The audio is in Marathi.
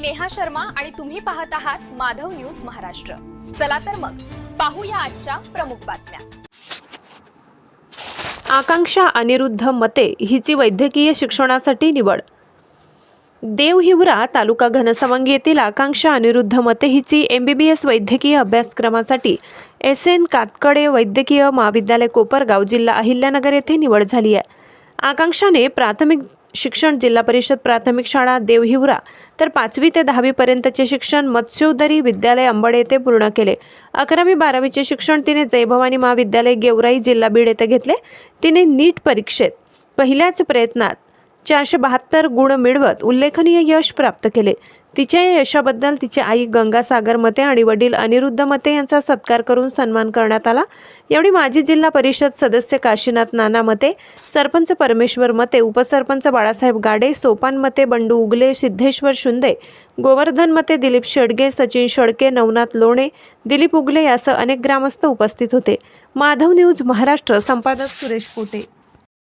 मी नेहा शर्मा आणि तुम्ही पाहत आहात माधव न्यूज महाराष्ट्र. चला तर मग पाहूया आजच्या प्रमुख बातम्या. आकांक्षा अनिरुद्ध मते हिची वैद्यकीय शिक्षणासाठी निवड. देवहिवरा तालुका घनसवंगी येथील आकांक्षा अनिरुद्ध मते हिची एम बी बी एस वैद्यकीय अभ्यासक्रमासाठी एस एन कातकडे वैद्यकीय महाविद्यालय कोपरगाव जिल्हा अहिल्यानगर येथे निवड झाली आहे. आकांक्षाने प्राथमिक शिक्षण जिल्हा परिषद प्राथमिक शाळा देवहिवरा. तर पाचवी ते दहावीपर्यंतचे शिक्षण मत्स्योदरी विद्यालय अंबड येथे पूर्ण केले. अकरावी बारावीचे शिक्षण तिने जयभवानी महाविद्यालय गेवराई जिल्हा बीड येथे घेतले. तिने नीट परीक्षेत पहिल्याच प्रयत्नात चारशे बहात्तर गुण मिळवत उल्लेखनीय यश प्राप्त केले. तिच्या या यशाबद्दल तिची आई गंगासागर मते आणि वडील अनिरुद्ध मते यांचा सत्कार करून सन्मान करण्यात आला. यावेळी माजी जिल्हा परिषद सदस्य काशीनाथ नाना मते सरपंच परमेश्वर मते उपसरपंच बाळासाहेब गाडे सोपान मते बंडू उगले सिद्धेश्वर शुंदे गोवर्धन मते दिलीप शेडगे सचिन शेडके नवनाथ लोणे दिलीप उगले यासह अनेक ग्रामस्थ उपस्थित होते. माधव न्यूज महाराष्ट्र संपादक सुरेश पोटे.